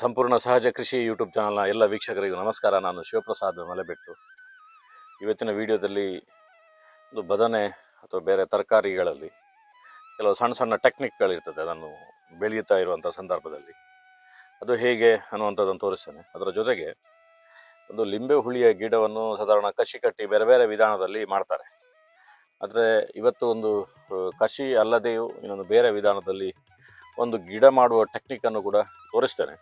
ಸಂಪೂರ್ಣ ಸಹಜ ಕೃಷಿ ಯೂಟ್ಯೂಬ್ ಚಾನಲ್ನ ಎಲ್ಲ ವೀಕ್ಷಕರಿಗೂ ನಮಸ್ಕಾರ. ನಾನು ಶಿವಪ್ರಸಾದ್ ಮಲೆಬೆಟ್ಟು. ಇವತ್ತಿನ ವಿಡಿಯೋದಲ್ಲಿ ಒಂದು ಬದನೆ ಅಥವಾ ಬೇರೆ ತರಕಾರಿಗಳಲ್ಲಿ ಕೆಲವು ಸಣ್ಣ ಸಣ್ಣ ಟೆಕ್ನಿಕ್ಗಳಿರ್ತದೆ. ಅದನ್ನು ಬೆಳೆಯುತ್ತಾ ಇರುವಂಥ ಸಂದರ್ಭದಲ್ಲಿ. ಅದು ಹೇಗೆ ಅನ್ನುವಂಥದ್ದನ್ನು ತೋರಿಸ್ತೇನೆ. ಅದರ ಜೊತೆಗೆ ಒಂದು ಲಿಂಬೆ ಹುಳಿಯ ಗಿಡವನ್ನು ಸಾಧಾರಣ ಕಸಿ ಕಟ್ಟಿ ಬೇರೆ ಬೇರೆ ವಿಧಾನದಲ್ಲಿ ಮಾಡ್ತಾರೆ. ಆದರೆ ಇವತ್ತು ಒಂದು ಕಸಿ ಅಲ್ಲದೆಯೂ ಇನ್ನೊಂದು ಬೇರೆ ವಿಧಾನದಲ್ಲಿ ಒಂದು ಗಿಡ ಮಾಡುವ ಟೆಕ್ನಿಕ್ಕನ್ನು ಕೂಡ ತೋರಿಸ್ತೇನೆ.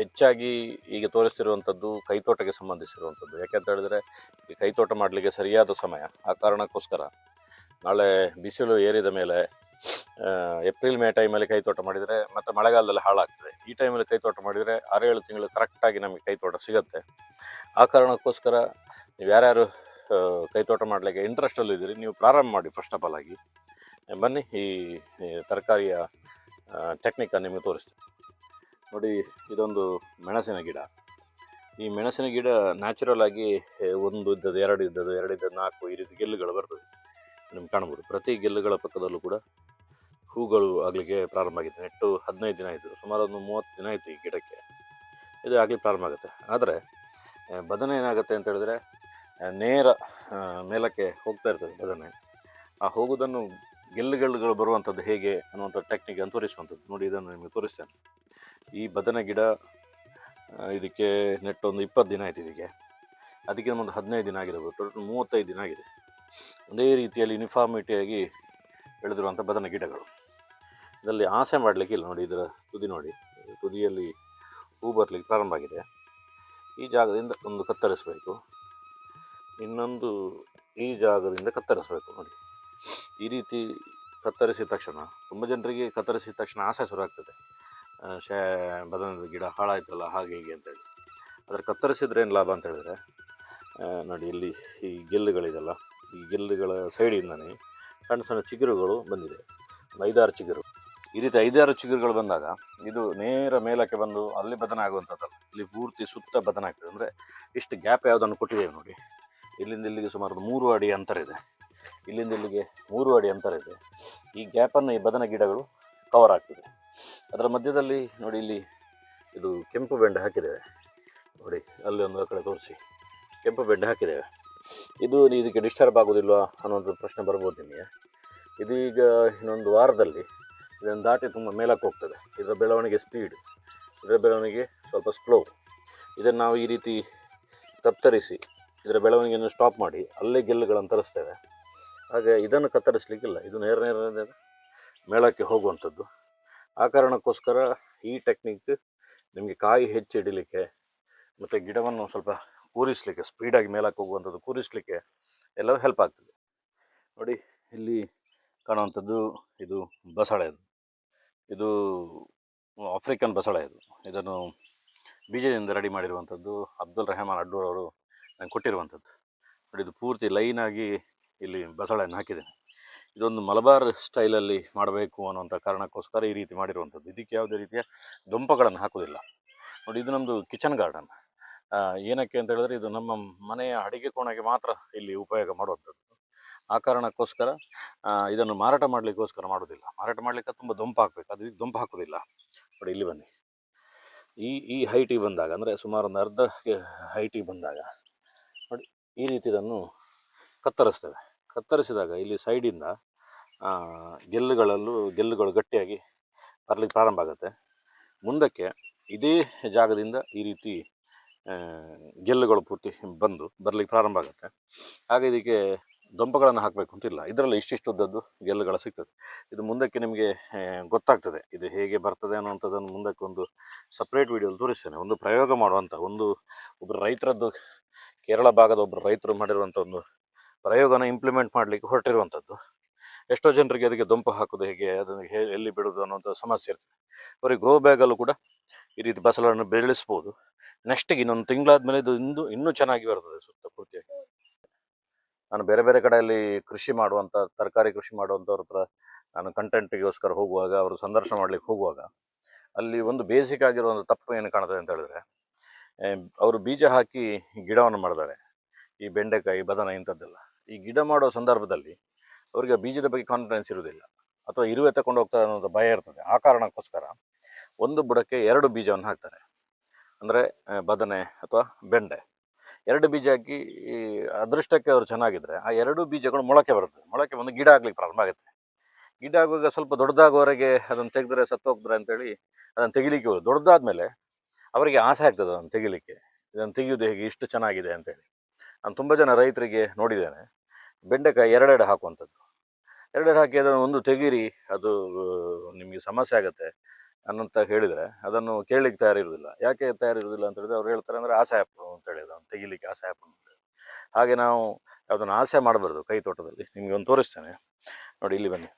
ಹೆಚ್ಚಾಗಿ ಈಗ ತೋರಿಸ್ತಿರುವಂಥದ್ದು ಕೈತೋಟಕ್ಕೆ ಸಂಬಂಧಿಸಿರುವಂಥದ್ದು. ಯಾಕೆಂತ ಹೇಳಿದ್ರೆ, ಈ ಕೈತೋಟ ಮಾಡಲಿಕ್ಕೆ ಸರಿಯಾದ ಸಮಯ. ಆ ಕಾರಣಕ್ಕೋಸ್ಕರ ನಾಳೆ ಬಿಸಿಲು ಏರಿದ ಮೇಲೆ ಏಪ್ರಿಲ್, ಮೇ ಟೈಮಲ್ಲಿ ಕೈತೋಟ ಮಾಡಿದರೆ ಮತ್ತು ಮಳೆಗಾಲದಲ್ಲಿ ಹಾಳಾಗ್ತದೆ. ಈ ಟೈಮಲ್ಲಿ ಕೈತೋಟ ಮಾಡಿದರೆ ಆರು ಏಳು ತಿಂಗಳು ಕರೆಕ್ಟಾಗಿ ನಮಗೆ ಕೈತೋಟ ಸಿಗುತ್ತೆ. ಆ ಕಾರಣಕ್ಕೋಸ್ಕರ ನೀವು ಯಾರ್ಯಾರು ಕೈತೋಟ ಮಾಡಲಿಕ್ಕೆ ಇಂಟ್ರೆಸ್ಟಲ್ಲಿ ಇದ್ದೀರಿ, ನೀವು ಪ್ರಾರಂಭ ಮಾಡಿ ಫಸ್ಟ್ ಆಫ್ ಆಲ್ ಆಗಿ. ಬನ್ನಿ, ಈ ತರಕಾರಿಯ ಟೆಕ್ನಿಕನ್ನು ನಿಮಗೆ ತೋರಿಸ್ತೇನೆ. ನೋಡಿ, ಇದೊಂದು ಮೆಣಸಿನ ಗಿಡ. ಈ ಮೆಣಸಿನ ಗಿಡ ನ್ಯಾಚುರಲ್ ಆಗಿ ಒಂದು ಇದ್ದದ್ದು, ಎರಡು ಇದ್ದದ್ದು ಎರಡು ಇದ್ದದ್ದು, ನಾಲ್ಕು ಈ ರೀತಿ ಗೆಲ್ಲುಗಳು ಬರ್ತದೆ. ನಿಮ್ಗೆ ಕಾಣ್ಬೋದು. ಪ್ರತಿ ಗೆಲ್ಲುಗಳ ಪಕ್ಕದಲ್ಲೂ ಕೂಡ ಹೂಗಳು ಆಗಲಿಕ್ಕೆ ಪ್ರಾರಂಭ ಆಗಿದೆ ನೆಟ್ಟು ಹದಿನೈದು ದಿನ ಆಯಿತು. ಸುಮಾರು ಒಂದು ಮೂವತ್ತು ದಿನ ಆಯಿತು ಈ ಗಿಡಕ್ಕೆ. ಇದು ಆಗಲಿ ಪ್ರಾರಂಭ ಆಗುತ್ತೆ. ಆದರೆ ಬದನೆ ಏನಾಗುತ್ತೆ ಅಂತ ಹೇಳಿದ್ರೆ ನೇರ ಮೇಲಕ್ಕೆ ಹೋಗ್ತಾ ಇರ್ತದೆ ಬದನೆ. ಆ ಹೋಗೋದನ್ನು ಗೆಲ್ಲುಗಳು ಬರುವಂಥದ್ದು ಹೇಗೆ ಅನ್ನುವಂಥ ಟೆಕ್ನಿಕ್ ಅಂತ ತೋರಿಸುವಂಥದ್ದು. ನೋಡಿ, ಇದನ್ನು ನಿಮಗೆ ತೋರಿಸ್ತೇನೆ. ಈ ಬದನೆ ಗಿಡ ಇದಕ್ಕೆ ನೆಟ್ಟು ಒಂದು ಇಪ್ಪತ್ತು ದಿನ ಆಯಿತು ಇದಕ್ಕೆ. ಅದಕ್ಕೆ ಒಂದು ಹದಿನೈದು ದಿನ ಆಗಿದೆ ಟೋಟಲ್ ಮೂವತ್ತೈದು ದಿನ ಆಗಿದೆ. ಒಂದೇ ರೀತಿಯಲ್ಲಿ ಯೂನಿಫಾರ್ಮಿಟಿಯಾಗಿ ಬೆಳೆದಿರುವಂಥ ಬದನೆ ಗಿಡಗಳು. ಇದರಲ್ಲಿ ಆಸೆ ಮಾಡಲಿಕ್ಕೆ ಇಲ್ಲ ನೋಡಿ ಇದರ ತುದಿ ನೋಡಿ. ತುದಿಯಲ್ಲಿ ಹೂ ಬರಲಿಕ್ಕೆ ಪ್ರಾರಂಭ ಆಗಿದೆ. ಈ ಜಾಗದಿಂದ ಒಂದು ಕತ್ತರಿಸಬೇಕು. ಇನ್ನೊಂದು ಈ ಜಾಗದಿಂದ ಕತ್ತರಿಸಬೇಕು ನೋಡಿ. ಈ ರೀತಿ ಕತ್ತರಿಸಿದ ತಕ್ಷಣ ತುಂಬ ಜನರಿಗೆ ಕತ್ತರಿಸಿದ ತಕ್ಷಣ ಆಸೆ ಶುರುವಾಗ್ತದೆ ಆ, ಶೇ, ಬದನದ ಗಿಡ ಹಾಳಾಯ್ತಲ್ಲ, ಹಾಗೆ ಹೀಗೆ ಅಂತೇಳಿ ಆದರೆ ಕತ್ತರಿಸಿದ್ರೆ ಏನು ಲಾಭ ಅಂತ ಹೇಳಿದ್ರೆ ನೋಡಿ ಇಲ್ಲಿ ಈ ಗೆಲ್ಲುಗಳಿದೆಲ್ಲ, ಈ ಗೆಲ್ಲುಗಳ ಸೈಡಿಂದನೇ ಸಣ್ಣ ಸಣ್ಣ ಚಿಗುರುಗಳು ಬಂದಿದೆ. ಒಂದು ಐದಾರು ಚಿಗುರು. ಈ ರೀತಿ ಐದಾರು ಚಿಗುರುಗಳು ಬಂದಾಗ, ಇದು ನೇರ ಮೇಲಕ್ಕೆ ಬಂದು ಅಲ್ಲಿ ಬದನ ಆಗುವಂಥದ್ದಲ್ಲ ಇಲ್ಲಿ ಪೂರ್ತಿ ಸುತ್ತ ಬದನ ಆಗ್ತದೆ. ಅಂದರೆ ಇಷ್ಟು ಗ್ಯಾಪ್ ಯಾವುದನ್ನು ಕೊಟ್ಟಿದ್ದೇವೆ ನೋಡಿ. ಇಲ್ಲಿಂದ ಇಲ್ಲಿಗೆ ಸುಮಾರು ಮೂರು ಅಡಿ ಅಂತರ ಇದೆ. ಇಲ್ಲಿಂದ ಇಲ್ಲಿಗೆ ಮೂರು ಅಡಿ ಅಂತರ ಇದೆ. ಈ ಗ್ಯಾಪನ್ನು ಈ ಬದನ ಗಿಡಗಳು ಕವರ್ ಆಗ್ತದೆ. ಅದರ ಮಧ್ಯದಲ್ಲಿ ನೋಡಿ ಇಲ್ಲಿ ಇದು ಕೆಂಪು ಬೆಂಡೆ ಹಾಕಿದ್ದೇವೆ. ನೋಡಿ, ಅಲ್ಲಿ ಒಂದು ಕಡೆ ತೋರಿಸಿ. ಕೆಂಪು ಬೆಂಡೆ ಹಾಕಿದ್ದೇವೆ. ಇದು ಇದಕ್ಕೆ ಡಿಸ್ಟರ್ಬ್ ಆಗೋದಿಲ್ವಾ ಅನ್ನೋಂಥ ಪ್ರಶ್ನೆ ಬರ್ಬೋದು ನಿಮಗೆ. ಇದೀಗ ಇನ್ನೊಂದು ವಾರದಲ್ಲಿ ಇದನ್ನು ದಾಟಿ ತುಂಬ ಮೇಲಕ್ಕೆ ಹೋಗ್ತದೆ. ಇದರ ಬೆಳವಣಿಗೆ ಸ್ಪೀಡ್ ಇದರ ಬೆಳವಣಿಗೆ ಸ್ವಲ್ಪ ಸ್ಲೋ ಇದನ್ನು ನಾವು ಈ ರೀತಿ ಕತ್ತರಿಸಿ, ಇದರ ಬೆಳವಣಿಗೆಯನ್ನು ಸ್ಟಾಪ್ ಮಾಡಿ, ಅಲ್ಲೇ ಗೆಲ್ಲುಗಳನ್ನು ತರಿಸ್ತೇವೆ. ಹಾಗೆ ಇದನ್ನು ಕತ್ತರಿಸಲಿಕ್ಕಿಲ್ಲ. ಇದು ನೇರ ನೇರ ಮೇಳಕ್ಕೆ ಹೋಗುವಂಥದ್ದು. ಆ ಕಾರಣಕ್ಕೋಸ್ಕರ ಈ ಟೆಕ್ನಿಕ್ ನಿಮಗೆ ಕಾಯಿ ಹೆಚ್ಚು ಹಿಡಿಲಿಕ್ಕೆ ಮತ್ತು ಗಿಡವನ್ನು ಸ್ವಲ್ಪ ಕೂರಿಸಲಿಕ್ಕೆ ಸ್ಪೀಡಾಗಿ ಮೇಲಕ್ಕೆ ಹೋಗುವಂಥದ್ದು ಕೂರಿಸಲಿಕ್ಕೆ ಎಲ್ಲವೂ ಹೆಲ್ಪ್ ಆಗ್ತದೆ. ನೋಡಿ, ಇಲ್ಲಿ ಕಾಣುವಂಥದ್ದು ಇದು ಬಸಳೆ ಇದು ಇದು ಆಫ್ರಿಕನ್ ಬಸಳೆ ಇದು ಇದನ್ನು ಬೀಜದಿಂದ ರೆಡಿ ಮಾಡಿರುವಂಥದ್ದು ಅಬ್ದುಲ್ ರೆಹಮಾನ್ ಅಡ್ಡೂರ್ ಅವರು ನಂಗೆ ಕೊಟ್ಟಿರುವಂಥದ್ದು. ನೋಡಿ, ಇದು ಪೂರ್ತಿ ಲೈನಾಗಿ ಇಲ್ಲಿ ಬಸಳೆಯನ್ನು ಹಾಕಿದ್ದೇನೆ. ಇದೊಂದು ಮಲಬಾರ್ ಸ್ಟೈಲಲ್ಲಿ ಮಾಡಬೇಕು ಅನ್ನುವಂಥ ಕಾರಣಕ್ಕೋಸ್ಕರ ಈ ರೀತಿ ಮಾಡಿರುವಂಥದ್ದು. ಇದಕ್ಕೆ ಯಾವುದೇ ರೀತಿಯ ದೊಂಪಗಳನ್ನು ಹಾಕೋದಿಲ್ಲ ನೋಡಿ, ಇದು ನಮ್ಮದು ಕಿಚನ್ ಗಾರ್ಡನ್. ಏನಕ್ಕೆ ಅಂತ ಹೇಳಿದ್ರೆ ಇದು ನಮ್ಮ ಮನೆಯ ಅಡಿಗೆ ಕೋಣೆಗೆ ಮಾತ್ರ ಇಲ್ಲಿ ಉಪಯೋಗ ಮಾಡುವಂಥದ್ದು. ಆ ಕಾರಣಕ್ಕೋಸ್ಕರ ಇದನ್ನು ಮಾರಾಟ ಮಾಡಲಿಕ್ಕೋಸ್ಕರ ಮಾಡೋದಿಲ್ಲ ಮಾರಾಟ ಮಾಡಲಿಕ್ಕೆ ತುಂಬ ದೊಂಪು ಹಾಕಬೇಕು. ಅದು ಇದು ದೊಂಪು ಹಾಕೋದಿಲ್ಲ ನೋಡಿ, ಇಲ್ಲಿ ಬನ್ನಿ. ಈ ಈ ಹೈಟಿಗೆ ಬಂದಾಗ, ಅಂದರೆ ಸುಮಾರು ಒಂದು ಅರ್ಧ ಹೈಟಿಗೆ ಬಂದಾಗ, ನೋಡಿ, ಈ ರೀತಿ ಇದನ್ನು ಕತ್ತರಿಸ್ತೇವೆ. ಕತ್ತರಿಸಿದಾಗ ಇಲ್ಲಿ ಸೈಡಿಂದ ಗೆಲ್ಲುಗಳಲ್ಲೂ ಗೆಲ್ಲುಗಳು ಗಟ್ಟಿಯಾಗಿ ಬರಲಿಕ್ಕೆ ಪ್ರಾರಂಭ ಆಗುತ್ತೆ. ಮುಂದಕ್ಕೆ ಇದೇ ಜಾಗದಿಂದ ಈ ರೀತಿ ಗೆಲ್ಲುಗಳು ಪೂರ್ತಿ ಬಂದು ಬರಲಿಕ್ಕೆ ಪ್ರಾರಂಭ ಆಗುತ್ತೆ. ಹಾಗೆ ಇದಕ್ಕೆ ದೊಂಪಗಳನ್ನು ಹಾಕಬೇಕು ಅಂತಿಲ್ಲ. ಇದರಲ್ಲಿ ಇಷ್ಟಿಷ್ಟು ಉದ್ದದ್ದು ಗೆಲ್ಲುಗಳು ಸಿಗ್ತದೆ. ಇದು ಮುಂದಕ್ಕೆ ನಿಮಗೆ ಗೊತ್ತಾಗ್ತದೆ. ಇದು ಹೇಗೆ ಬರ್ತದೆ ಅನ್ನುವಂಥದ್ದನ್ನು ಮುಂದಕ್ಕೆ ಒಂದು ಸಪ್ರೇಟ್ ವಿಡಿಯೋಲಿ ತೋರಿಸ್ತೇನೆ. ಒಂದು ಪ್ರಯೋಗ ಮಾಡುವಂಥ ಒಂದು ಒಬ್ಬರು ರೈತರದ್ದು, ಕೇರಳ ಭಾಗದ ಒಬ್ಬರು ರೈತರು ಮಾಡಿರುವಂಥ ಒಂದು ಪ್ರಯೋಗನ ಇಂಪ್ಲಿಮೆಂಟ್ ಮಾಡಲಿಕ್ಕೆ ಹೊರಟಿರುವಂಥದ್ದು ಎಷ್ಟೋ ಜನರಿಗೆ ಅದಕ್ಕೆ ದೊಂಪು ಹಾಕೋದು ಹೇಗೆ, ಅದನ್ನು ಹೇ, ಎಲ್ಲಿ ಬಿಡೋದು ಅನ್ನೋಂಥ ಸಮಸ್ಯೆ ಇರ್ತದೆ. ಅವರಿಗೆ ಗ್ರೋ ಬ್ಯಾಗಲ್ಲೂ ಕೂಡ ಈ ರೀತಿ ಬಸಲನ್ನು ಬೆಳೆಸ್ಬೋದು ನೆಕ್ಸ್ಟಿಗೆ ಇನ್ನೊಂದು ತಿಂಗಳಾದ್ಮೇಲೆ ಇದು ಇಂದು, ಇನ್ನೂ ಚೆನ್ನಾಗಿ ಬರ್ತದೆ ಸುತ್ತ ಪೂರ್ತಿಯಾಗಿ. ನಾನು ಬೇರೆ ಬೇರೆ ಕಡೆಯಲ್ಲಿ ಕೃಷಿ ಮಾಡುವಂಥ ತರಕಾರಿ ಕೃಷಿ ಮಾಡುವಂಥವ್ರ ಹತ್ರ ನಾನು ಕಂಟೆಂಟ್ಗೋಸ್ಕರ ಹೋಗುವಾಗ, ಅವರು ಸಂದರ್ಶನ ಮಾಡಲಿಕ್ಕೆ ಹೋಗುವಾಗ, ಅಲ್ಲಿ ಒಂದು ಬೇಸಿಕ್ ಆಗಿರೋ ಒಂದು ತಪ್ಪು ಏನು ಕಾಣ್ತದೆ ಅಂತ ಹೇಳಿದ್ರೆ ಅವರು ಬೀಜ ಹಾಕಿ ಗಿಡವನ್ನು ಮಾಡಿದ್ದಾರೆ ಈ ಬೆಂಡೆಕಾಯಿ, ಬದನ ಇಂಥದ್ದೆಲ್ಲ. ಈ ಗಿಡ ಮಾಡೋ ಸಂದರ್ಭದಲ್ಲಿ ಅವರಿಗೆ ಬೀಜದ ಬಗ್ಗೆ ಕಾನ್ಫಿಡೆನ್ಸ್ ಇರುವುದಿಲ್ಲ. ಅಥವಾ ಇರುವೆ ತಗೊಂಡು ಹೋಗ್ತಾರೆ ಅನ್ನೋದು ಭಯ ಇರ್ತದೆ. ಆ ಕಾರಣಕ್ಕೋಸ್ಕರ ಒಂದು ಬುಡಕ್ಕೆ ಎರಡು ಬೀಜವನ್ನು ಹಾಕ್ತಾರೆ. ಅಂದರೆ ಬದನೆ ಅಥವಾ ಬೆಂಡೆ. ಎರಡು ಬೀಜ ಹಾಕಿ, ಈ ಅದೃಷ್ಟಕ್ಕೆ ಅವರು ಚೆನ್ನಾಗಿದ್ದರೆ ಆ ಎರಡು ಬೀಜಗಳು ಮೊಳಕೆ ಬರುತ್ತೆ. ಮೊಳಕೆ ಬಂದು ಗಿಡ ಆಗ್ಲಿಕ್ಕೆ ಪ್ರಾರಂಭ ಆಗುತ್ತೆ. ಗಿಡ ಆಗುವಾಗ ಸ್ವಲ್ಪ ದೊಡ್ಡದಾಗುವವರೆಗೆ ಅದನ್ನು ತೆಗೆದ್ರೆ ಸತ್ತೋಗ್ತಾರೆ ಅಂತೇಳಿ ಅದನ್ನು ತೆಗಿಲಿಕ್ಕೆ ದೊಡ್ಡದಾದ ಮೇಲೆ ಅವರಿಗೆ ಆಸೆ ಆಗ್ತದೆ ಅದನ್ನು ತೆಗಿಲಿಕ್ಕೆ. ಇದನ್ನು ತೆಗೆಯೋದು ಹೇಗೆ, ಇಷ್ಟು ಚೆನ್ನಾಗಿದೆ ಅಂತೇಳಿ. ನಾನು ತುಂಬ ಜನ ರೈತರಿಗೆ ನೋಡಿದ್ದೇನೆ. ಬೆಂಡೆಕಾಯಿ ಎರಡೆರಡು ಹಾಕುವಂಥದ್ದು. ಎರಡೆರಡು ಹಾಕಿ ಅದನ್ನು ಒಂದು ತೆಗೀರಿ, ಅದು ನಿಮಗೆ ಸಮಸ್ಯೆ ಆಗುತ್ತೆ ಅನ್ನಂತ ಹೇಳಿದರೆ ಅದನ್ನು ಕೇಳಲಿಕ್ಕೆ ತಯಾರಿರುವುದಿಲ್ಲ. ಯಾಕೆ ತಯಾರಿರುವುದಿಲ್ಲ ಅಂತ ಹೇಳಿದ್ರೆ ಅವ್ರು ಹೇಳ್ತಾರೆ ಅಂದರೆ ಆಸೆ ಆಪು ಅಂತ ಹೇಳಿ, ಅದನ್ನು ತೆಗಿಲಿಕ್ಕೆ ಆಸೆ ಅಂತ. ಹಾಗೆ ನಾವು ಅದನ್ನು ಆಸೆ ಮಾಡಬಾರ್ದು ಕೈ ತೋಟದಲ್ಲಿ. ನಿಮಗೆ ಒಂದು ತೋರಿಸ್ತೇನೆ. ನೋಡಿ ಇಲ್ಲಿ ಬನ್ನಿ.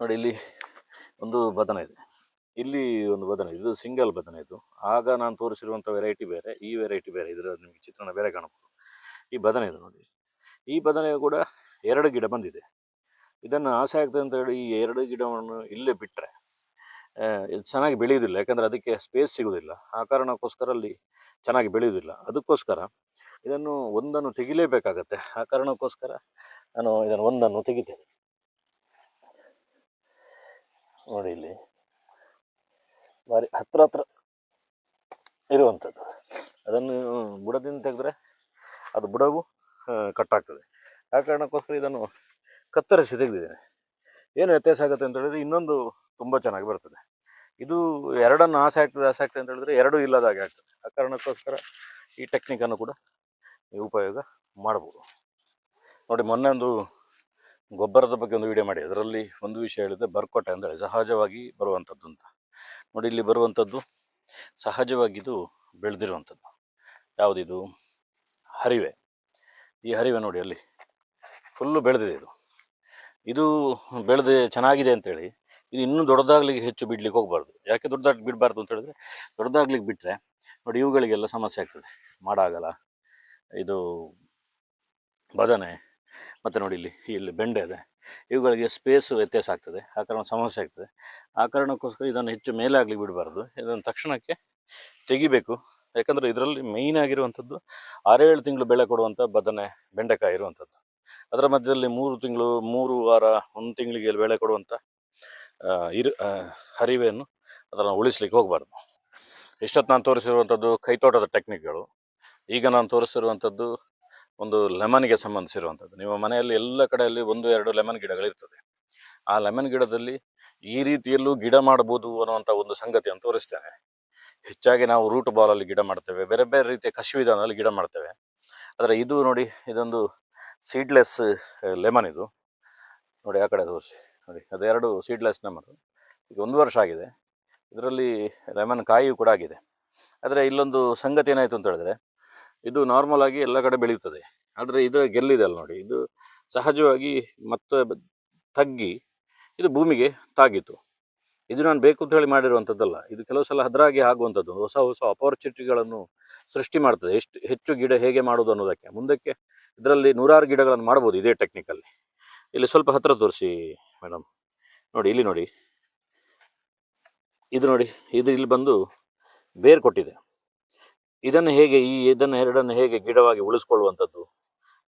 ನೋಡಿ ಇಲ್ಲಿ ಒಂದು ಬದನ ಇದೆ. ಇಲ್ಲಿ ಒಂದು ಬದನೆ, ಇದು ಸಿಂಗಲ್ ಬದನೆ ಇದು. ಆಗ ನಾನು ತೋರಿಸಿರುವಂಥ ವೆರೈಟಿ ಬೇರೆ, ಈ ವೆರೈಟಿ ಬೇರೆ. ಇದರ ನಿಮಗೆ ಚಿತ್ರಣ ಬೇರೆ ಕಾಣಬಹುದು ಈ ಬದನೆ ಇದು ನೋಡಿ. ಈ ಬದನೆ ಕೂಡ ಎರಡು ಗಿಡ ಬಂದಿದೆ. ಇದನ್ನು ಆಸೆ ಆಗ್ತದೆ ಅಂತ ಹೇಳಿ ಈ ಎರಡು ಗಿಡವನ್ನು ಇಲ್ಲೇ ಬಿಟ್ಟರೆ ಚೆನ್ನಾಗಿ ಬೆಳೆಯುವುದಿಲ್ಲ. ಯಾಕಂದರೆ ಅದಕ್ಕೆ ಸ್ಪೇಸ್ ಸಿಗುವುದಿಲ್ಲ. ಆ ಕಾರಣಕ್ಕೋಸ್ಕರ ಅಲ್ಲಿ ಚೆನ್ನಾಗಿ ಬೆಳೆಯುವುದಿಲ್ಲ. ಅದಕ್ಕೋಸ್ಕರ ಇದನ್ನು ಒಂದನ್ನು ತೆಗಿಲೇಬೇಕಾಗತ್ತೆ. ಆ ಕಾರಣಕ್ಕೋಸ್ಕರ ನಾನು ಇದನ್ನು ಒಂದನ್ನು ತೆಗಿತೇನೆ. ನೋಡಿ ಇಲ್ಲಿ. ಬಾರಿ ಹತ್ರ ಹತ್ರ ಇರುವಂಥದ್ದು. ಅದನ್ನು ಬುಡದಿಂದ ತೆಗೆದ್ರೆ ಅದು ಬುಡವು ಕಟ್ಟಾಗ್ತದೆ. ಆ ಕಾರಣಕ್ಕೋಸ್ಕರ ಇದನ್ನು ಕತ್ತರಿಸಿ ತೆಗೆದಿದ್ದೇನೆ. ಏನು ವ್ಯತ್ಯಾಸ ಆಗುತ್ತೆ ಅಂತ ಹೇಳಿದ್ರೆ ಇನ್ನೊಂದು ತುಂಬ ಚೆನ್ನಾಗಿ ಬರ್ತದೆ. ಇದು ಎರಡನ್ನು ಆಸೆ ಆಗ್ತದೆ ಆಸೆ ಆಗ್ತದೆ ಅಂತ ಹೇಳಿದ್ರೆ ಎರಡೂ ಇಲ್ಲದ ಹಾಗೆ ಆಗ್ತದೆ. ಆ ಕಾರಣಕ್ಕೋಸ್ಕರ ಈ ಟೆಕ್ನಿಕನ್ನು ಕೂಡ ಉಪಯೋಗ ಮಾಡ್ಬೋದು. ನೋಡಿ, ಮೊನ್ನೆ ಒಂದು ಗೊಬ್ಬರದ ಬಗ್ಗೆ ಒಂದು ವಿಡಿಯೋ ಮಾಡಿ ಅದರಲ್ಲಿ ಒಂದು ವಿಷಯ ಹೇಳಿದೆ ಬರ್ಕೊಟ್ಟೆ ಅಂತೇಳಿ ಸಹಜವಾಗಿ ಬರುವಂಥದ್ದು ಅಂತ. ನೋಡಿ, ಇಲ್ಲಿ ಬರುವಂಥದ್ದು ಸಹಜವಾಗಿ ಇದು ಬೆಳೆದಿರುವಂಥದ್ದು. ಯಾವುದಿದು? ಹರಿವೆ. ಈ ಹರಿವೆ ನೋಡಿ ಅಲ್ಲಿ. ಫುಲ್ಲು ಬೆಳೆದಿದೆ ಇದು. ಇದು ಬೆಳೆದು ಚೆನ್ನಾಗಿದೆ ಅಂತೇಳಿ, ಇದು ಇನ್ನೂ ದೊಡ್ಡದಾಗ್ಲಿಕ್ಕೆ ಹೆಚ್ಚು ಬಿಡ್ಲಿಕ್ಕೆ ಹೋಗಬಾರ್ದು. ಯಾಕೆ ದೊಡ್ಡದಾಗಿ ಬಿಡಬಾರ್ದು ಅಂತ ಹೇಳಿದ್ರೆ, ದೊಡ್ಡದಾಗ್ಲಿಕ್ಕೆ ಬಿಟ್ಟರೆ ನೋಡಿ, ಇವುಗಳಿಗೆಲ್ಲ ಸಮಸ್ಯೆ ಆಗ್ತದೆ. ಮಾಡಾಗಲ್ಲ. ಇದು ಬದನೆ. ಮತ್ತು ನೋಡಿ, ಇಲ್ಲಿ ಇಲ್ಲಿ ಬೆಂಡೆ ಇದೆ. ಇವುಗಳಿಗೆ ಸ್ಪೇಸ್ ವ್ಯತ್ಯಾಸ ಆಗ್ತದೆ, ಆ ಕಾರಣ ಸಮಸ್ಯೆ ಆಗ್ತದೆ. ಆ ಕಾರಣಕ್ಕೋಸ್ಕರ ಇದನ್ನು ಹೆಚ್ಚು ಮೇಲೆ ಆಗಲಿ ಬಿಡಬಾರ್ದು. ಇದನ್ನು ತಕ್ಷಣಕ್ಕೆ ತೆಗಿಬೇಕು. ಯಾಕಂದರೆ ಇದರಲ್ಲಿ ಮೇಯ್ನ್ ಆಗಿರುವಂಥದ್ದು ಆರೇಳು ತಿಂಗಳು ಬೆಳೆ ಕೊಡುವಂಥ ಬದನೆ ಬೆಂಡೆಕಾಯಿ ಇರುವಂಥದ್ದು. ಅದರ ಮಧ್ಯದಲ್ಲಿ ಮೂರು ತಿಂಗಳು, ಮೂರು ವಾರ, ಒಂದು ತಿಂಗಳಿಗೆ ಬೆಳೆ ಕೊಡುವಂಥ ಇರು ಹರಿವೆಯನ್ನು ಅದನ್ನು ಉಳಿಸ್ಲಿಕ್ಕೆ ಹೋಗಬಾರ್ದು. ಇಷ್ಟೊತ್ತು ನಾನು ತೋರಿಸಿರುವಂಥದ್ದು ಕೈತೋಟದ ಟೆಕ್ನಿಕ್ಗಳು ಈಗ ನಾನು ತೋರಿಸಿರುವಂಥದ್ದು ಒಂದು ಲೆಮನ್ಗೆ ಸಂಬಂಧಿಸಿರುವಂಥದ್ದು. ನಿಮ್ಮ ಮನೆಯಲ್ಲಿ ಎಲ್ಲ ಕಡೆಯಲ್ಲಿ ಒಂದು, ಎರಡು ಲೆಮನ್ ಗಿಡಗಳಿರ್ತದೆ ಆ ಲೆಮನ್ ಗಿಡದಲ್ಲಿ ಈ ರೀತಿಯಲ್ಲೂ ಗಿಡ ಮಾಡ್ಬೋದು ಅನ್ನುವಂಥ ಒಂದು ಸಂಗತಿಯನ್ನು ತೋರಿಸ್ತೇನೆ. ಹೆಚ್ಚಾಗಿ ನಾವು ರೂಟ್ ಬಾಲಲ್ಲಿ ಗಿಡ ಮಾಡ್ತೇವೆ. ಬೇರೆ ಬೇರೆ ರೀತಿಯ ಕಸಿ ವಿಧಾನದಲ್ಲಿ ಗಿಡ ಮಾಡ್ತೇವೆ. ಆದರೆ ಇದು ನೋಡಿ, ಇದೊಂದು ಸೀಡ್ಲೆಸ್ ಲೆಮನ್ ಇದು. ನೋಡಿ, ಆ ಕಡೆ ತೋರಿಸಿ. ನೋಡಿ ಅದೆರಡು ಸೀಡ್ಲೆಸ್ ಲೆಮನ್ ಈಗ ಒಂದು ವರ್ಷ ಆಗಿದೆ. ಇದರಲ್ಲಿ ಲೆಮನ್ ಕಾಯಿಯೂ ಕೂಡ ಆಗಿದೆ. ಆದರೆ ಇಲ್ಲೊಂದು ಸಂಗತಿ ಏನಾಯಿತು ಅಂತ ಹೇಳಿದ್ರೆ ಇದು ನಾರ್ಮಲ್ ಆಗಿ ಎಲ್ಲ ಕಡೆ ಬೆಳೀತದೆ. ಆದರೆ ಇದು ಗೆಲ್ಲಿದೆ ಅಲ್ಲ ನೋಡಿ. ಇದು ಸಹಜವಾಗಿ ಮತ್ತೆ ತಗ್ಗಿ ಇದು ಭೂಮಿಗೆ ತಾಗಿತು ಇದು ನಾನು ಬೇಕು ಅಂತ ಹೇಳಿ ಮಾಡಿರುವಂಥದ್ದಲ್ಲ ಇದು ಕೆಲವು ಸಲ ಹದರಾಗಿ ಆಗುವಂಥದ್ದು ಹೊಸ ಹೊಸ ಅಪಾರ್ಚುನಿಟಿಗಳನ್ನು ಸೃಷ್ಟಿ ಮಾಡ್ತದೆ. ಎಷ್ಟು ಹೆಚ್ಚು ಗಿಡ ಹೇಗೆ ಮಾಡೋದು ಅನ್ನೋದಕ್ಕೆ. ಮುಂದಕ್ಕೆ ಇದರಲ್ಲಿ ನೂರಾರು ಗಿಡಗಳನ್ನು ಮಾಡ್ಬೋದು ಇದೇ ಟೆಕ್ನಿಕಲ್ಲಿ ಇಲ್ಲಿ ಸ್ವಲ್ಪ ಹತ್ರ ತೋರಿಸಿ ಮೇಡಮ್ ನೋಡಿ, ಇಲ್ಲಿ ನೋಡಿ. ಇದು ನೋಡಿ, ಇದು ಇಲ್ಲಿ ಬಂದು ಬೇರು ಕೊಟ್ಟಿದೆ. ಇದನ್ನು ಹೇಗೆ ಈ ಇದನ್ನು ಎರಡನ್ನು ಹೇಗೆ ಗಿಡವಾಗಿ ಉಳಿಸ್ಕೊಳ್ಳುವಂಥದ್ದು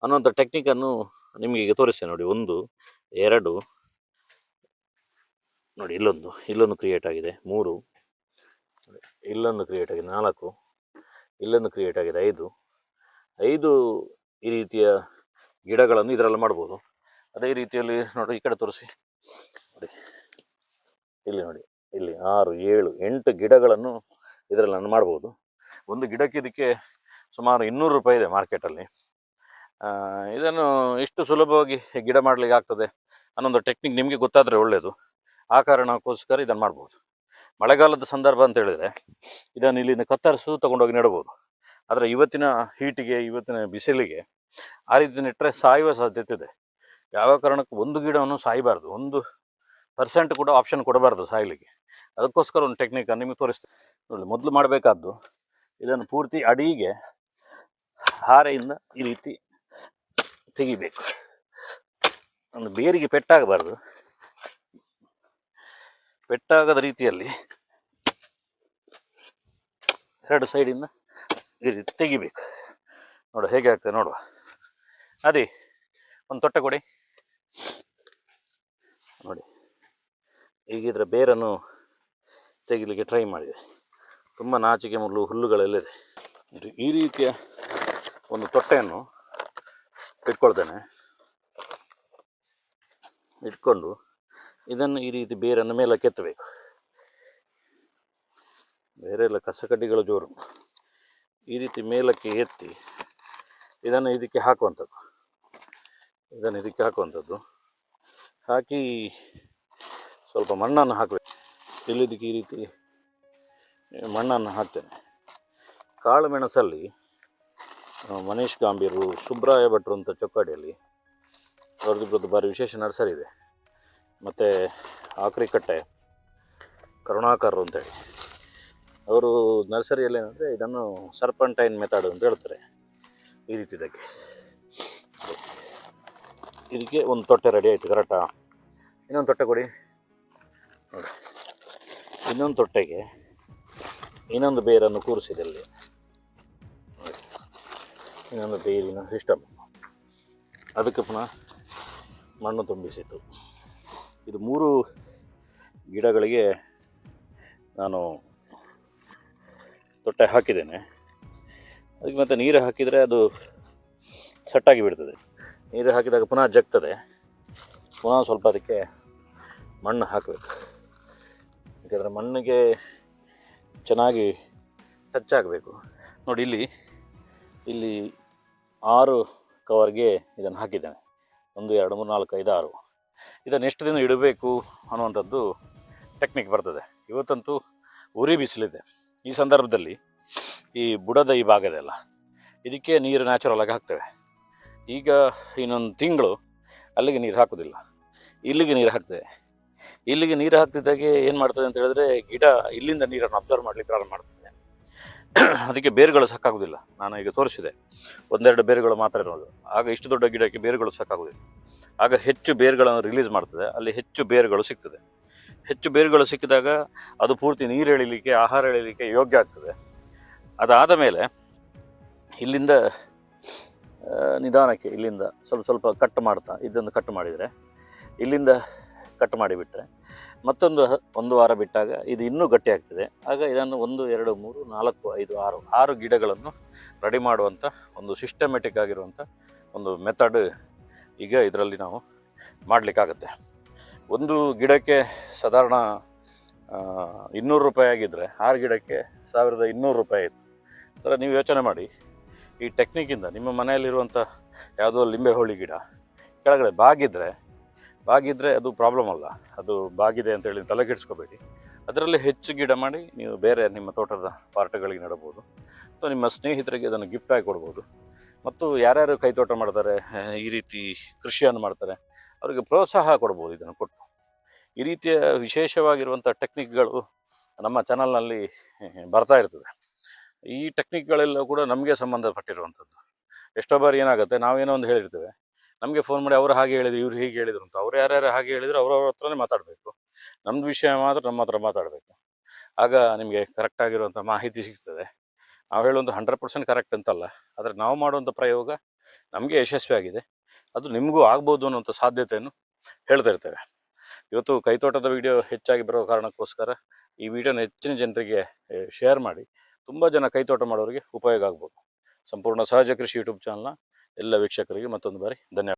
ಅನ್ನುವಂಥ ಟೆಕ್ನಿಕನ್ನು ನಿಮಗೆ ಈಗ ತೋರಿಸ್ತೇನೆ ನೋಡಿ. ಒಂದು, ಎರಡು, ನೋಡಿ ಇಲ್ಲೊಂದು ಇಲ್ಲೊಂದು ಕ್ರಿಯೇಟ್ ಆಗಿದೆ. ಮೂರು, ಇಲ್ಲೊಂದು ಕ್ರಿಯೇಟ್ ಆಗಿದೆ. ನಾಲ್ಕು, ಇಲ್ಲೊಂದು ಕ್ರಿಯೇಟ್ ಆಗಿದೆ. ಐದು ಐದು ಈ ರೀತಿಯ ಗಿಡಗಳನ್ನು ಇದರಲ್ಲಿ ಮಾಡ್ಬೋದು. ಅದೇ ರೀತಿಯಲ್ಲಿ ನೋಡಿ ಈ ಕಡೆ ತೋರಿಸಿ. ನೋಡಿ, ಇಲ್ಲಿ ನೋಡಿ, ಇಲ್ಲಿ ಆರು, ಏಳು, ಎಂಟು ಗಿಡಗಳನ್ನು ಇದರಲ್ಲಿ ನಾನು ಮಾಡ್ಬೋದು. ಒಂದು ಗಿಡಕ್ಕೆ ಇದಕ್ಕೆ ಸುಮಾರು ಇನ್ನೂರು ರೂಪಾಯಿ ಇದೆ ಮಾರ್ಕೆಟಲ್ಲಿ ಇದನ್ನು ಇಷ್ಟು ಸುಲಭವಾಗಿ ಗಿಡ ಮಾಡಲಿಕ್ಕೆ ಆಗ್ತದೆ ಅನ್ನೊಂದು ಟೆಕ್ನಿಕ್ ನಿಮಗೆ ಗೊತ್ತಾದರೆ ಒಳ್ಳೆಯದು ಆ ಕಾರಣಕ್ಕೋಸ್ಕರ ಇದನ್ನು ಮಾಡ್ಬೋದು. ಮಳೆಗಾಲದ ಸಂದರ್ಭ ಅಂತ ಹೇಳಿದರೆ ಇದನ್ನು ಇಲ್ಲಿಂದ ಕತ್ತರಿಸು ತೊಗೊಂಡೋಗಿ ನೆಡ್ಬೋದು. ಆದರೆ ಇವತ್ತಿನ ಹೀಟಿಗೆ ಇವತ್ತಿನ ಬಿಸಿಲಿಗೆ ಆ ರೀತಿ ನೆಟ್ಟರೆ ಸಾಯುವ ಸಾಧ್ಯತೆ ಇದೆ. ಯಾವ ಕಾರಣಕ್ಕೂ ಒಂದು ಗಿಡವನ್ನು ಸಾಯಬಾರ್ದು. ಒಂದು ಪರ್ಸೆಂಟ್ ಕೂಡ ಆಪ್ಷನ್ ಕೊಡಬಾರ್ದು ಸಾಯಲಿಕ್ಕೆ. ಅದಕ್ಕೋಸ್ಕರ ಒಂದು ಟೆಕ್ನಿಕನ್ನು ನಿಮಗೆ ತೋರಿಸ್ತೇನೆ. ನೋಡಿ ಮೊದಲು ಮಾಡಬೇಕಾದ್ದು ಇದನ್ನು ಪೂರ್ತಿ ಅಡಿಗೆ ಹಾರೆಯಿಂದ ಈ ರೀತಿ ತೆಗಿಬೇಕು. ಒಂದು ಬೇರಿಗೆ ಪೆಟ್ಟಾಗಬಾರ್ದು. ಪೆಟ್ಟಾಗದ ರೀತಿಯಲ್ಲಿ ಎರಡು ಸೈಡಿಂದ ಈ ರೀತಿ ತೆಗಿಬೇಕು. ನೋಡು ಹೇಗೆ ಆಗ್ತದೆ ನೋಡುವ. ಅದೇ, ಒಂದು ತೊಟ್ಟೆ ಕೊಡಿ. ನೋಡಿ ಈಗ ಇದರ ಬೇರನ್ನು ತೆಗಿಲಿಕ್ಕೆ ಟ್ರೈ ಮಾಡಿದೆ. ತುಂಬ ನಾಚಿಕೆ ಮುಳ್ಳು ಹುಲ್ಲುಗಳಲ್ಲಿದೆ. ಈ ರೀತಿಯ ಒಂದು ತೊಟ್ಟೆಯನ್ನು ಇಟ್ಕೊಳ್ತೇನೆ. ಇಟ್ಕೊಂಡು ಇದನ್ನು ಈ ರೀತಿ ಬೇರನ್ನು ಮೇಲೆ ಕೆತ್ತಬೇಕು ಬೇರೆ ಎಲ್ಲ ಕಸಕಡ್ಡಿಗಳು ಜೋರು. ಈ ರೀತಿ ಮೇಲಕ್ಕೆ ಎತ್ತಿ ಇದನ್ನು ಇದಕ್ಕೆ ಹಾಕುವಂಥದ್ದು. ಇದನ್ನು ಇದಕ್ಕೆ ಹಾಕುವಂಥದ್ದು. ಹಾಕಿ ಸ್ವಲ್ಪ ಮಣ್ಣನ್ನು ಹಾಕಬೇಕು. ಇಲ್ಲಿದ್ದಕ್ಕೆ ಈ ರೀತಿ ಮಣ್ಣನ್ನು ಹಾಕ್ತೇನೆ. ಕಾಳು ಮೆಣಸಲ್ಲಿ ಮನೀಶ್ ಗಾಂಭೀರು ಸುಬ್ರಾಯ ಭಟ್ರು ಅಂತ ಚೊಕ್ಕಾಡಿಯಲ್ಲಿ ಅವ್ರದ್ದು ಬಾರಿ ವಿಶೇಷ ನರ್ಸರಿ ಇದೆ. ಮತ್ತು ಆಕ್ರಿಕಟ್ಟೆ ಕರುಣಾಕರ್ ಅಂತೇಳಿ ಅವರು ನರ್ಸರಿಯಲ್ಲಿ ಏನಂದರೆ ಇದನ್ನು ಸರ್ಪಂಟೈನ್ ಮೆಥಡ್ ಅಂತ ಹೇಳ್ತಾರೆ ಈ ರೀತಿ ಇದಕ್ಕೆ. ಇದಕ್ಕೆ ಒಂದು ತೊಟ್ಟೆ ರೆಡಿ ಆಯಿತು ಕರೆಕ್ಟಾ ಇನ್ನೊಂದು ತೊಟ್ಟೆ ಕೊಡಿ. ಇನ್ನೊಂದು ತೊಟ್ಟೆಗೆ ಇನ್ನೊಂದು ಬೇರನ್ನು ಕೂರಿಸಿದಲ್ಲಿ ಇನ್ನೊಂದು ಬೇರಿನ ಸಿಸ್ಟಮ್ ಅದಕ್ಕೆ ಪುನಃ ಮಣ್ಣು ತುಂಬಿಸಿತು ಇದು ಮೂರು ಗಿಡಗಳಿಗೆ ನಾನು ತೊಟ್ಟೆ ಹಾಕಿದ್ದೇನೆ. ಅದಕ್ಕೆ ಮತ್ತೆ ನೀರು ಹಾಕಿದರೆ ಅದು ಸಟ್ಟಾಗಿ ಬಿಡ್ತದೆ. ನೀರು ಹಾಕಿದಾಗ ಪುನಃ ಜಗ್ತದೆ. ಪುನಃ ಸ್ವಲ್ಪ ಅದಕ್ಕೆ ಮಣ್ಣು ಹಾಕಬೇಕು. ಯಾಕಂದರೆ ಮಣ್ಣಿಗೆ ಚೆನ್ನಾಗಿ ಟಚ್ ಆಗಬೇಕು. ನೋಡಿ ಇಲ್ಲಿ ಇಲ್ಲಿ ಆರು ಕವರ್ಗೆ ಇದನ್ನು ಹಾಕಿದ್ದೇನೆ. ಒಂದು ಎರಡು ಮೂರು ನಾಲ್ಕು ಐದು ಆರು. ಇದನ್ನು ಎಷ್ಟು ದಿನ ಇಡಬೇಕು ಅನ್ನುವಂಥದ್ದು ಟೆಕ್ನಿಕ್ ಬರ್ತದೆ. ಇವತ್ತಂತೂ ಉರಿ ಬಿಸಿಲಿದೆ. ಈ ಸಂದರ್ಭದಲ್ಲಿ ಈ ಬುಡದ ಈ ಭಾಗದ ಇದೆಯಲ್ಲ ಇದಕ್ಕೆ ನೀರು ನ್ಯಾಚುರಲ್ ಆಗಿ ಹಾಕ್ತೇವೆ. ಈಗ ಇನ್ನೊಂದು ತಿಂಗಳು ಅಲ್ಲಿಗೆ ನೀರು ಹಾಕೋದಿಲ್ಲ ಇಲ್ಲಿಗೆ ನೀರು ಹಾಕ್ತೇವೆ. ಇಲ್ಲಿಗೆ ನೀರು ಹಾಕ್ತಿದ್ದಾಗೆ ಏನು ಮಾಡ್ತದೆ ಅಂತ ಹೇಳಿದ್ರೆ ಗಿಡ ಇಲ್ಲಿಂದ ನೀರನ್ನು ಅಬ್ಸರ್ವ್ ಮಾಡಲಿಕ್ಕೆ ಪ್ರಾರಂಭ ಮಾಡ್ತದೆ. ಅದಕ್ಕೆ ಬೇರುಗಳು ಸಾಕಾಗೋದಿಲ್ಲ. ನಾನು ಈಗ ತೋರಿಸಿದೆ. ಒಂದೆರಡು ಬೇರುಗಳು ಮಾತ್ರ ಇರೋದು. ಆಗ ಇಷ್ಟು ದೊಡ್ಡ ಗಿಡಕ್ಕೆ ಬೇರುಗಳು ಸಾಕಾಗೋದಿಲ್ಲ. ಆಗ ಹೆಚ್ಚು ಬೇರುಗಳನ್ನು ರಿಲೀಸ್ ಮಾಡ್ತದೆ. ಅಲ್ಲಿ ಹೆಚ್ಚು ಬೇರುಗಳು ಸಿಗ್ತದೆ. ಹೆಚ್ಚು ಬೇರುಗಳು ಸಿಕ್ಕಿದಾಗ ಅದು ಪೂರ್ತಿ ನೀರು ಎಳಿಲಿಕ್ಕೆ, ಆಹಾರ ಎಳಿಲಿಕ್ಕೆ ಯೋಗ್ಯ ಆಗ್ತದೆ. ಅದಾದ ಮೇಲೆ ಇಲ್ಲಿಂದ ನಿಧಾನಕ್ಕೆ ಇಲ್ಲಿಂದ ಸ್ವಲ್ಪ ಸ್ವಲ್ಪ ಕಟ್ ಮಾಡ್ತಾ, ಇದನ್ನು ಕಟ್ ಮಾಡಿದರೆ ಇಲ್ಲಿಂದ ಕಟ್ ಮಾಡಿಬಿಟ್ರೆ ಮತ್ತೊಂದು ಒಂದು ವಾರ ಬಿಟ್ಟಾಗ ಇದು ಇನ್ನೂ ಗಟ್ಟಿ ಆಗ್ತದೆ. ಆಗ ಇದನ್ನು ಒಂದು, ಎರಡು, ಮೂರು, ನಾಲ್ಕು, ಐದು, ಆರು ಆರು ಗಿಡಗಳನ್ನು ರೆಡಿ ಮಾಡುವಂಥ ಒಂದು ಸಿಸ್ಟಮೆಟಿಕ್ ಆಗಿರುವಂಥ ಒಂದು ಮೆಥಡ್ ಈಗ ಇದರಲ್ಲಿ ನಾವು ಮಾಡಲಿಕ್ಕಾಗತ್ತೆ. ಒಂದು ಗಿಡಕ್ಕೆ ಸಾಧಾರಣ ಇನ್ನೂರು ರೂಪಾಯಿ ಆಗಿದ್ದರೆ ಆರು ಗಿಡಕ್ಕೆ ಸಾವಿರದ ಇನ್ನೂರು ರೂಪಾಯಿ ಆಯಿತು. ಅಂದರೆ ನೀವು ಯೋಚನೆ ಮಾಡಿ. ಈ ಟೆಕ್ನಿಕ್ಕಿಂದ ನಿಮ್ಮ ಮನೆಯಲ್ಲಿರುವಂಥ ಯಾವುದೋ ಲಿಂಬೆ ಹೋಳಿ ಗಿಡ, ಕೆಳಗಡೆ ಬಾಗಿದ್ರೆ ಬಾಗಿದ್ರೆ ಅದು ಪ್ರಾಬ್ಲಮ್ ಅಲ್ಲ. ಅದು ಬಾಗಿದೆ ಅಂತೇಳಿ ತಲೆ ಕೆಡಿಸ್ಕೋಬೇಡಿ. ಅದರಲ್ಲಿ ಹೆಚ್ಚು ಗಿಡ ಮಾಡಿ ನೀವು ಬೇರೆ ನಿಮ್ಮ ತೋಟದ ಪಾರ್ಟ್ಗಳಿಗೆ ನೆಡಬಹುದು. ಅಥವಾ ನಿಮ್ಮ ಸ್ನೇಹಿತರಿಗೆ ಅದನ್ನು ಗಿಫ್ಟ್ ಆಗಿ ಕೊಡ್ಬೋದು. ಮತ್ತು ಯಾರ್ಯಾರು ಕೈತೋಟ ಮಾಡ್ತಾರೆ, ಈ ರೀತಿ ಕೃಷಿಯನ್ನು ಮಾಡ್ತಾರೆ, ಅವರಿಗೆ ಪ್ರೋತ್ಸಾಹ ಕೊಡ್ಬೋದು ಇದನ್ನು ಕೊಟ್ಟು. ಈ ರೀತಿಯ ವಿಶೇಷವಾಗಿರುವಂಥ ಟೆಕ್ನಿಕ್ಗಳು ನಮ್ಮ ಚಾನಲ್ನಲ್ಲಿ ಬರ್ತಾ ಇರ್ತದೆ. ಈ ಟೆಕ್ನಿಕ್ಗಳೆಲ್ಲ ಕೂಡ ನಮಗೆ ಸಂಬಂಧಪಟ್ಟಿರುವಂಥದ್ದು. ಎಷ್ಟೋ ಬಾರಿ ಏನಾಗುತ್ತೆ, ನಾವೇನೋ ಒಂದು ಹೇಳಿರ್ತೇವೆ ನಮಗೆ ಫೋನ್ ಮಾಡಿ ಅವರು ಹಾಗೆ ಹೇಳಿದ್ರು, ಇವ್ರು ಹೀಗೆ ಹೇಳಿದ್ರು ಅಂತ. ಅವ್ರು ಯಾರ್ಯಾರು ಹಾಗೆ ಹೇಳಿದ್ರು ಅವ್ರವ್ರ ಹತ್ರನೇ ಮಾತಾಡಬೇಕು. ನಮ್ಮದು ವಿಷಯ ಮಾತ್ರ ನಮ್ಮ ಹತ್ರ ಮಾತಾಡಬೇಕು. ಆಗ ನಿಮಗೆ ಕರೆಕ್ಟ್ ಆಗಿರುವಂಥ ಮಾಹಿತಿ ಸಿಗ್ತದೆ. ನಾವು ಹೇಳುವಂಥ ಹಂಡ್ರೆಡ್ ಪರ್ಸೆಂಟ್ ಕರೆಕ್ಟ್ ಅಂತಲ್ಲ. ಆದರೆ ನಾವು ಮಾಡುವಂಥ ಪ್ರಯೋಗ ನಮಗೆ ಯಶಸ್ವಿ ಆಗಿದೆ ಅದು ನಿಮಗೂ ಆಗ್ಬೋದು ಅನ್ನೋಂಥ ಸಾಧ್ಯತೆಯನ್ನು ಹೇಳ್ತಾ ಇರ್ತೇವೆ. ಇವತ್ತು ಕೈತೋಟದ ವಿಡಿಯೋ ಹೆಚ್ಚಾಗಿ ಬರೋ ಕಾರಣಕ್ಕೋಸ್ಕರ ಈ ವಿಡಿಯೋನ ಹೆಚ್ಚಿನ ಜನರಿಗೆ ಶೇರ್ ಮಾಡಿ. ತುಂಬ ಜನ ಕೈತೋಟ ಮಾಡೋರಿಗೆ ಉಪಯೋಗ ಆಗ್ಬೋದು. ಸಂಪೂರ್ಣ ಸಹಜ ಕೃಷಿ ಯೂಟ್ಯೂಬ್ ಚಾನಲ್ನ ಎಲ್ಲ ವೀಕ್ಷಕರಿಗೆ ಮತ್ತೊಂದು ಬಾರಿ ಧನ್ಯವಾದ.